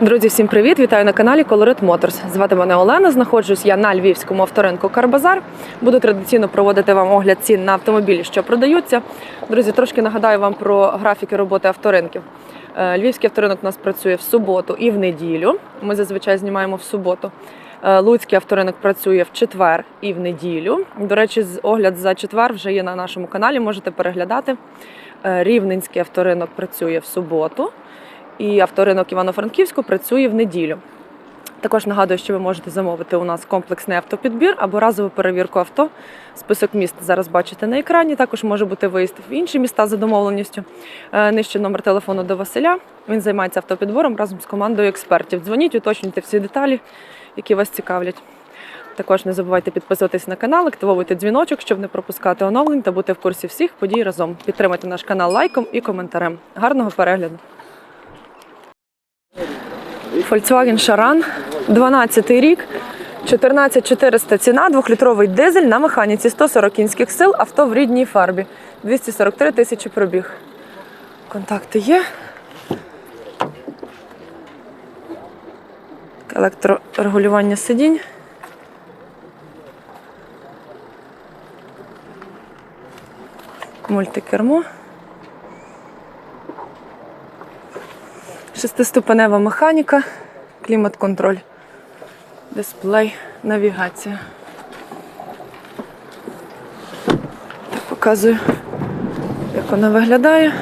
Друзі, всім привіт! Вітаю на каналі Colorit Motors. Звати мене Олена. Знаходжусь я на львівському авторинку Карбазар. Буду традиційно проводити вам огляд цін на автомобілі, що продаються. Друзі, трошки нагадаю вам про графіки роботи авторинків. Е, Львівський авторинок у нас працює в суботу і в неділю. Ми зазвичай знімаємо в суботу. Е, Луцький авторинок працює в четвер і в неділю. До речі, огляд за четвер вже є на нашому каналі. Можете переглядати. Е, Рівненський авторинок працює в суботу і авторинок Івано-Франківську працює в неділю. Також нагадую, що ви можете замовити у нас комплексний автопідбір або разову перевірку авто. Список міст зараз бачите на екрані. Також може бути виїзд в інші міста за домовленістю. Е, Нижче номер телефону до Василя. Він займається автопідбором разом з командою експертів. Дзвоніть, уточнюйте всі деталі, які вас цікавлять. Також не забувайте підписуватись на канал, активовуйте дзвіночок, щоб не пропускати оновлень та бути в курсі всіх подій разом. Підтримайте наш канал лайком і коментарем. Гарного перегляду! Volkswagen Charan, 12 рік, 14400 ціна, 2-літровий дизель на механіці, 140 кінських сил, авто в рідній фарбі, 243 тисячі пробіг. Контакти є. Електрорегулювання сидінь. Мультикермо. Шестиступенева механіка, клімат-контроль, дисплей, навігація. Так, показую, як вона виглядає.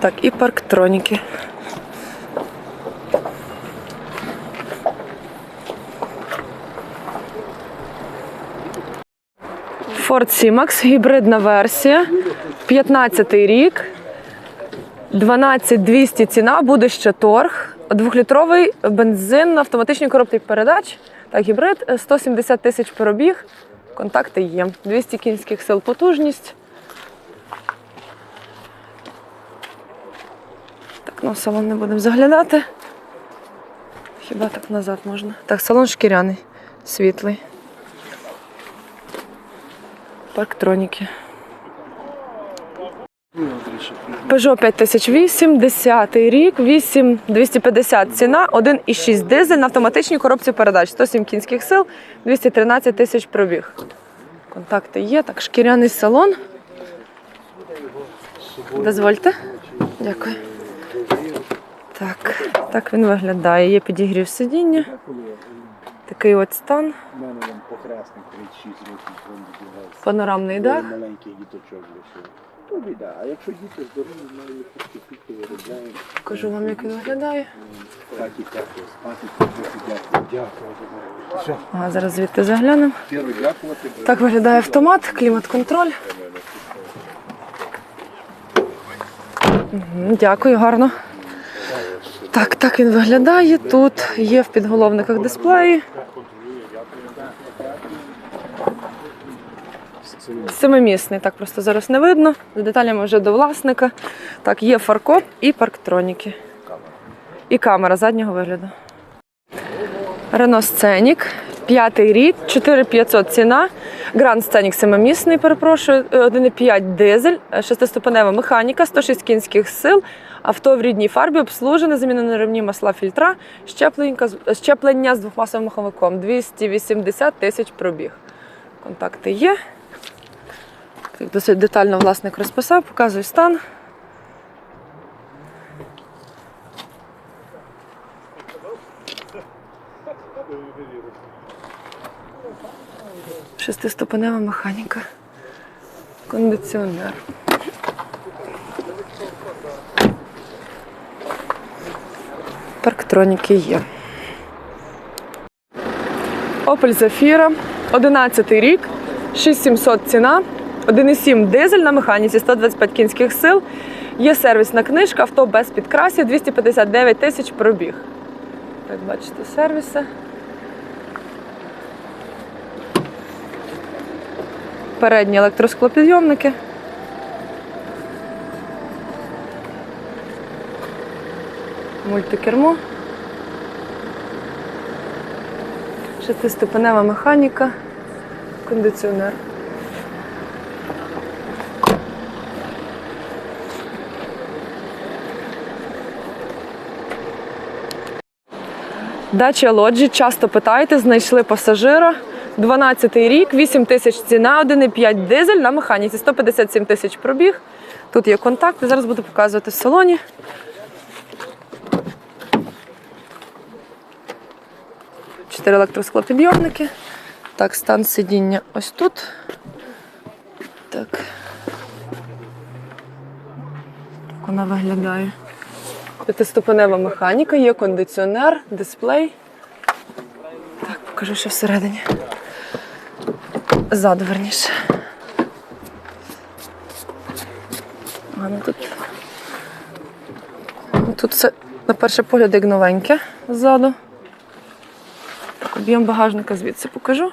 Так, і парктроніки. Ford C-Max, гібридна версія, 15 рік, 12200 ціна, буде ще торг. Двохлітровий бензин на автоматичній коробці передач. Так, гібрид, е, 170 тисяч пробіг. Контакти є. 200 кінських сил потужність. Так, ну салон не будемо заглядати. Хіба так назад можна? Так, салон шкіряний, світлий. Парктроніки. Peugeot 5008, 10 рік, 8250 ціна, 1,6 дизель на автоматичній коробці передач, 107 кінських сил, 213 тисяч пробіг. Контакти є, так, шкіряний салон. Дозвольте. Дякую. Так, так він виглядає. Є підігрів сидіння. Такий от стан. У мене там похресник 36 років фонд добігався. Панорамний дах. Маленький діточок лишив. То біда. А якщо діти здорові, ми їх пішки виробляємо. Покажу вам, як він виглядає. Так і тепло спати, дякую. Дякую. Ага, зараз звідти заглянемо. дякувати. Так виглядає автомат, клімат-контроль. Дякую, гарно. Так, так він виглядає. Тут є в підголовниках дисплеї. Семимісний, так просто зараз не видно. З деталями вже до власника. Так, є фаркоп і парктроніки. І камера заднього вигляду. Рено Сценік, п'ятий рік, 4500 ціна. Гранд Сценік семимісний, перепрошую, е, 1,5 дизель, е, шестиступенева механіка, 106 кінських сил. Авто в рідній фарбі обслужене, замінено ремні масла фільтра, щеплення з двохмасовим маховиком, 280 тисяч пробіг. Контакти є. Досить детально власник розписав, показую стан. Шестиступенева механіка. Кондиціонер. Парктроніки є. Opel Zafira, 11 рік, 6700 ціна, 1,7 дизель на механіці, 125 кінських сил. Є сервісна книжка, авто без підкрасів, 259 тисяч пробіг. Так, бачите, сервіси. Передні електросклопідйомники. Мультикермо. Шестиступенева механіка, кондиціонер. Дача лоджі, часто питаєте, знайшли пасажира. 12-й рік, 8 тисяч ціна, 1,5 дизель на механіці, 157 тисяч пробіг. Тут є контакти, зараз буду показувати в салоні. Чотири електросклопідйомники. Так, стан сидіння ось тут. Так. Так вона виглядає. П'ятиступенева механіка, є кондиціонер, дисплей. Так, покажу, що всередині. Ззаду верніше. А, ну тут. ну Тут все на перший погляд як новеньке ззаду. Об'єм багажника звідси покажу.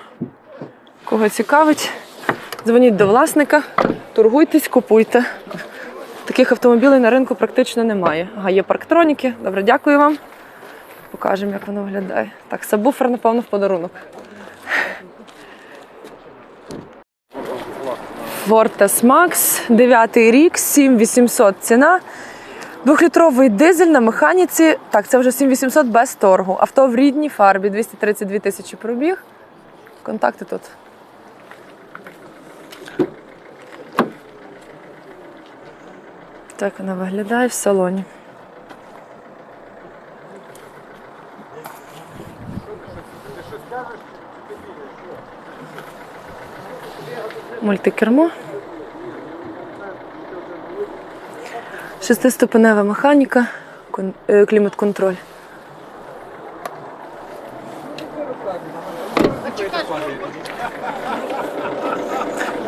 Кого цікавить, дзвоніть до власника, торгуйтесь, купуйте. Таких автомобілей на ринку практично немає. Ага, є парктроніки. Добре, дякую вам. Покажемо, як воно виглядає. Так, сабвуфер, напевно, в подарунок. Fortes Max, 9 рік, 7800 ціна. Двохлітровий дизель на механіці. Так, це вже 7800 без торгу. Авто в рідній фарбі, 232 тисячі пробіг. Контакти тут. Так вона виглядає в салоні. Мультикермо. Шестиступенева механіка, е, клімат-контроль.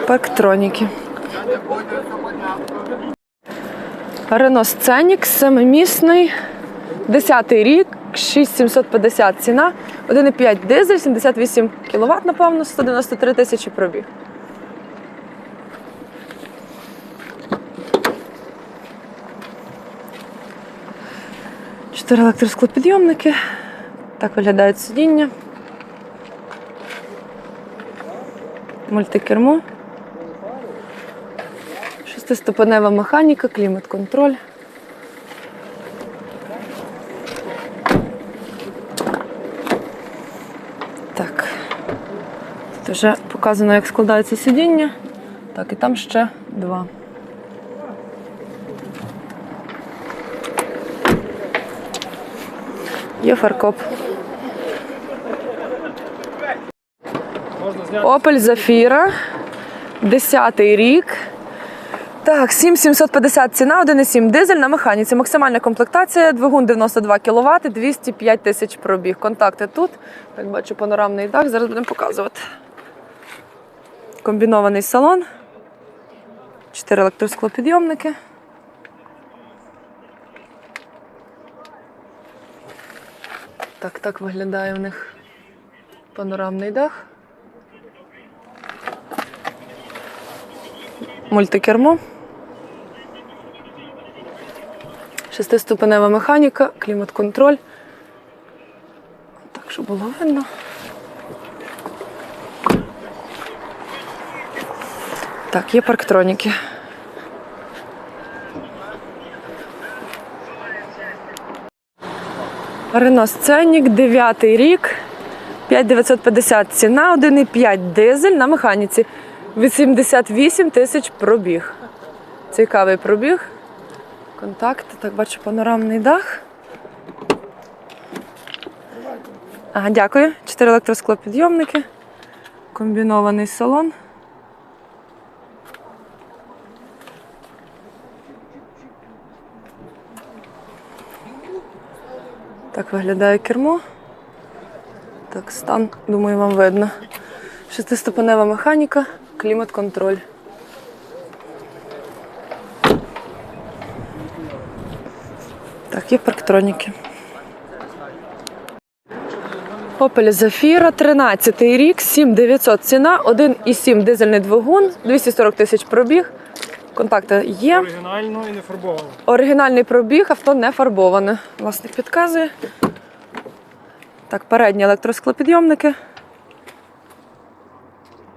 Парктроніки. Рено Сценік, семимісний, 10 рік, 6750 ціна, 1,5 дизель, 78 кВт, напевно, 193 тисячі пробіг. Чотири електросклопідйомники. Так виглядають сидіння. Мультикермо. Шестиступенева механіка, клімат-контроль. Так. Тут вже показано, як складається сидіння. Так, і там ще два. Є фаркоп. Opel Zafira. 10 рік. Так, 7750 ціна, 1,7 дизель на механіці. Максимальна комплектація, двигун 92 кВт, 205 тисяч пробіг. Контакти тут. Як бачу, панорамний дах. Зараз будемо показувати. Комбінований салон. Чотири електросклопідйомники. Так, так виглядає у них панорамний дах. Мультикермо. Шестиступенева механіка, клімат-контроль. Так, щоб було видно. Так, є парктроніки. Рено Сценік, 9 рік, 5950 ціна, 1,5 дизель на механіці. 88 тисяч пробіг. Цікавий пробіг. Контакт, так бачу панорамний дах. Ага, дякую. Чотири електросклопідйомники. Комбінований салон. Так виглядає кермо. Так, стан, думаю, вам видно. Шестиступенева механіка, клімат-контроль. Так, є парктроніки. Opel Zafira, 13 рік, 7900 ціна, 1,7 дизельний двигун, 240 тисяч пробіг. Контакти є. Оригінально і не фарбовано. Оригінальний пробіг, авто не фарбоване. Власник підказує. Так, передні електросклопідйомники.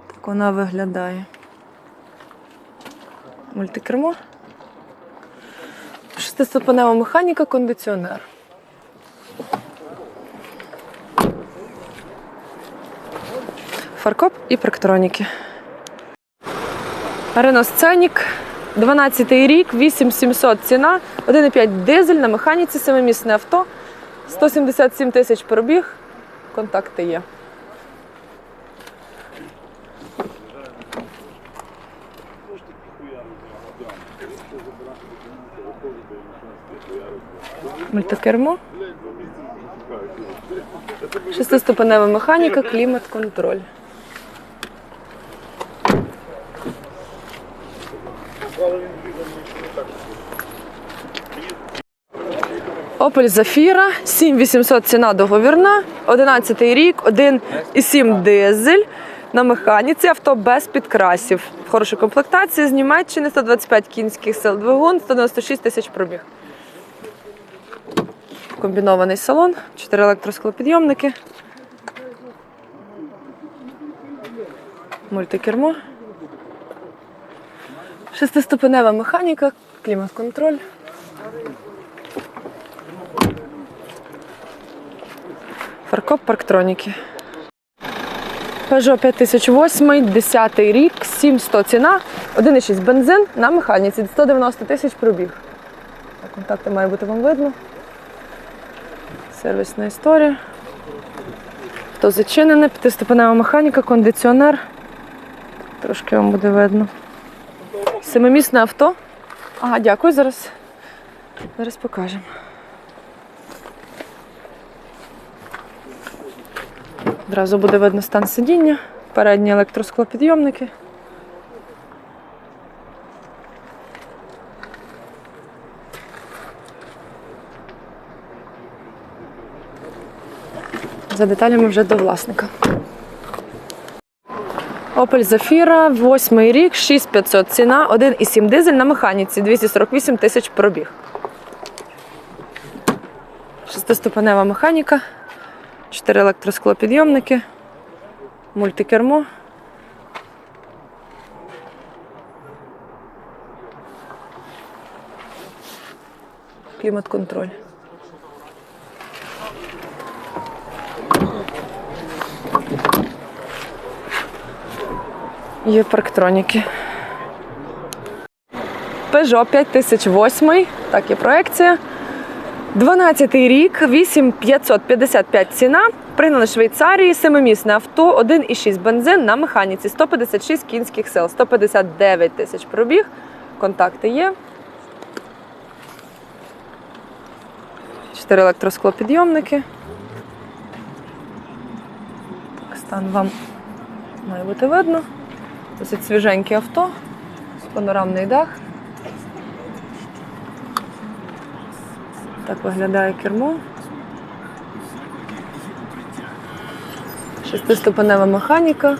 Так вона виглядає. Мультикермо. Шестиступенева механіка, кондиціонер. Фаркоп і проктроніки. Рено Сценік, 12 рік, 8700 ціна, 1,5 дизель на механіці, семимісне авто, 177 тисяч пробіг. Контакти є. Мультикермо. Шестиступенева механіка, клімат-контроль. Opel Zafira, 7800 ціна договірна, 11 рік, 1,7 дизель на механіці, авто без підкрасів. В хорошій комплектації з Німеччини 125 кінських сил двигун, 196 тисяч пробіг. Комбінований салон, 4 електросклопідйомники. Мультикермо. Шестиступенева механіка, клімат-контроль. Фаркоп парктроніки. Peugeot 5008, 10 рік, 7100 ціна, 1,6 бензин на механіці, 190 тисяч пробіг. Контакти має бути вам видно. Сервісна історія. Авто зачинене, п'ятиступенева механіка, кондиціонер. Трошки вам буде видно. Семимісне авто. Ага, дякую, зараз. Зараз покажемо. Одразу буде видно стан сидіння, передні електросклопідйомники. За деталями вже до власника. Opel Zafira, 8 рік, 6500 ціна, 1,7 дизель на механіці, 248 тисяч пробіг. Шестиступенева механіка, 4 електросклопідйомники, мультикермо. Клімат-контроль. Є парктроніки. Peugeot 5008, так є проекція. 12 рік, 8555 ціна. Пригнали Швейцарії, семимісне авто, 1,6 бензин на механіці, 156 кінських сил, 159 тисяч пробіг. Контакти є. 4 електросклопідйомники. Так, стан вам має бути видно. Досить свіженьке авто, панорамний дах. Так виглядає кермо. Шестиступенева механіка,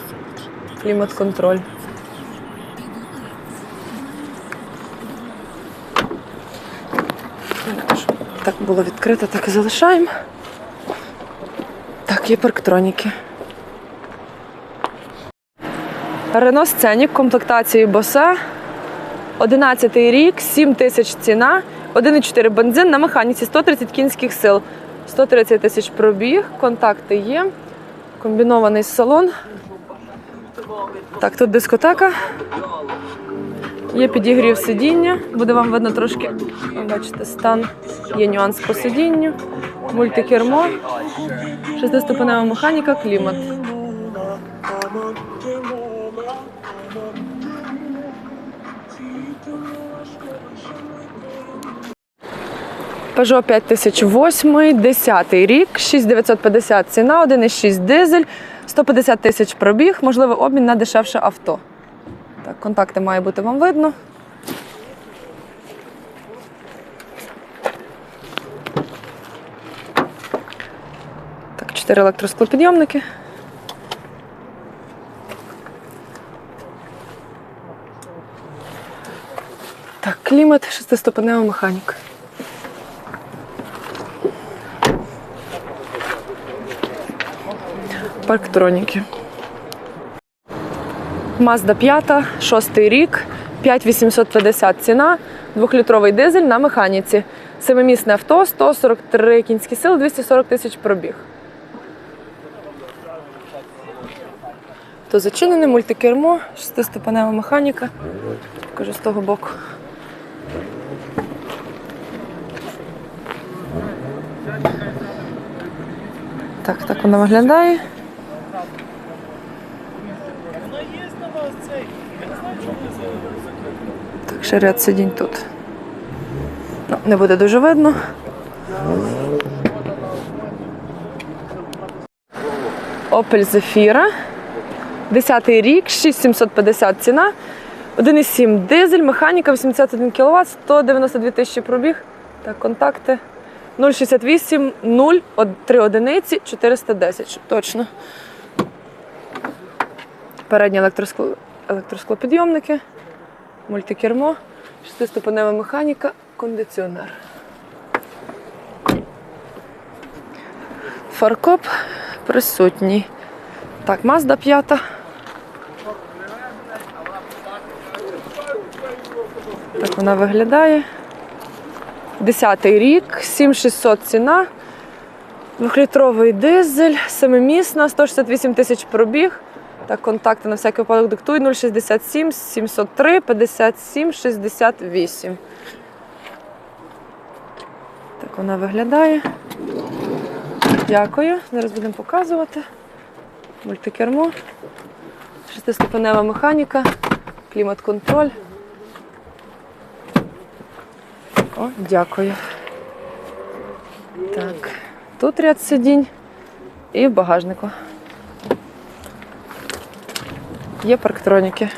клімат-контроль. Так було відкрито, так і залишаємо. Так, є парктроніки. Рено Сценік комплектації Босе. 11 рік, 7 тисяч ціна, 1,4 бензин на механіці, 130 кінських сил, 130 тисяч пробіг, контакти є, комбінований салон. Так, тут дискотека. Є підігрів сидіння, буде вам видно трошки, бачите, стан. Є нюанс по сидінню, мультикермо, шестиступенева механіка, клімат. Peugeot 5008, 10 рік, 6950 ціна, 1,6 дизель, 150 тисяч пробіг, можливо, обмін на дешевше авто. Так, контакти має бути вам видно. Так, 4 електросклопідйомники. Так, клімат, шестиступенева механіка. Парктроніки. Mazda 5, шостий рік, 5850 ціна, двохлітровий дизель на механіці. Семимісне авто, 143 кінські сили, 240 тисяч пробіг. То зачинене мультикермо, шестиступенева механіка. Покажу з того боку. Так, так воно виглядає. Так, ще ряд сидінь тут. Ну, не буде дуже видно. Opel Zafira. 10 рік, 6750 ціна. 1,7 дизель, механіка 81 кВт, 192 тисячі пробіг. Так, контакти 068 0 3 одиниці 410, щоб точно. Передні електроскло... електросклопідйомники, мультикермо, шестиступенева механіка, кондиціонер. Фаркоп присутній. Так, Mazda 5. Так вона виглядає. Десятий рік, 7600 ціна. Двохлітровий дизель, семимісна, 168 тисяч пробіг. Так, контакти на всякий випадок диктуй 067 703 57 68. Так вона виглядає. Дякую. Зараз будемо показувати. Мультикермо, шестиступенева механіка, клімат-контроль. О, дякую. Так, тут ряд сидінь і в багажнику. Є парктроніки.